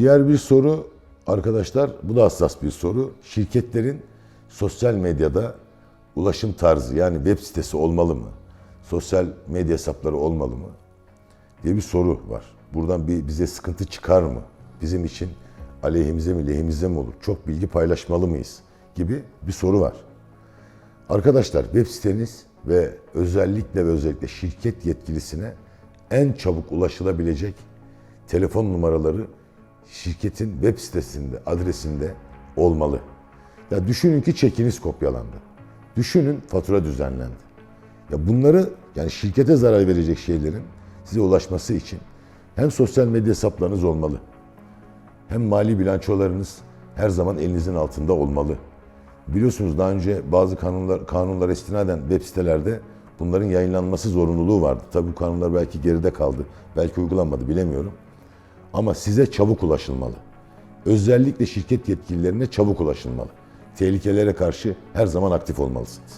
Diğer bir soru arkadaşlar, bu da hassas bir soru. Şirketlerin sosyal medyada ulaşım tarzı yani web sitesi olmalı mı? Sosyal medya hesapları olmalı mı? diye bir soru var. Buradan bir bize sıkıntı çıkar mı? Bizim için aleyhimize mi lehimize mi olur? Çok bilgi paylaşmalı mıyız? Gibi bir soru var. Arkadaşlar web siteniz ve özellikle ve özellikle şirket yetkilisine en çabuk ulaşılabilecek telefon numaraları şirketin web sitesinde, adresinde olmalı. Ya düşünün ki çekiniz kopyalandı. Düşünün fatura düzenlendi. Ya bunları yani şirkete zarar verecek şeylerin size ulaşması için hem sosyal medya hesaplarınız olmalı. Hem mali bilançolarınız her zaman elinizin altında olmalı. Biliyorsunuz daha önce bazı kanunlar kanunlar istinaden web sitelerde bunların yayınlanması zorunluluğu vardı. Tabii bu kanunlar belki geride kaldı. Belki uygulanmadı bilemiyorum. Ama size çabuk ulaşılmalı. Özellikle şirket yetkililerine çabuk ulaşılmalı. Tehlikelere karşı her zaman aktif olmalısınız.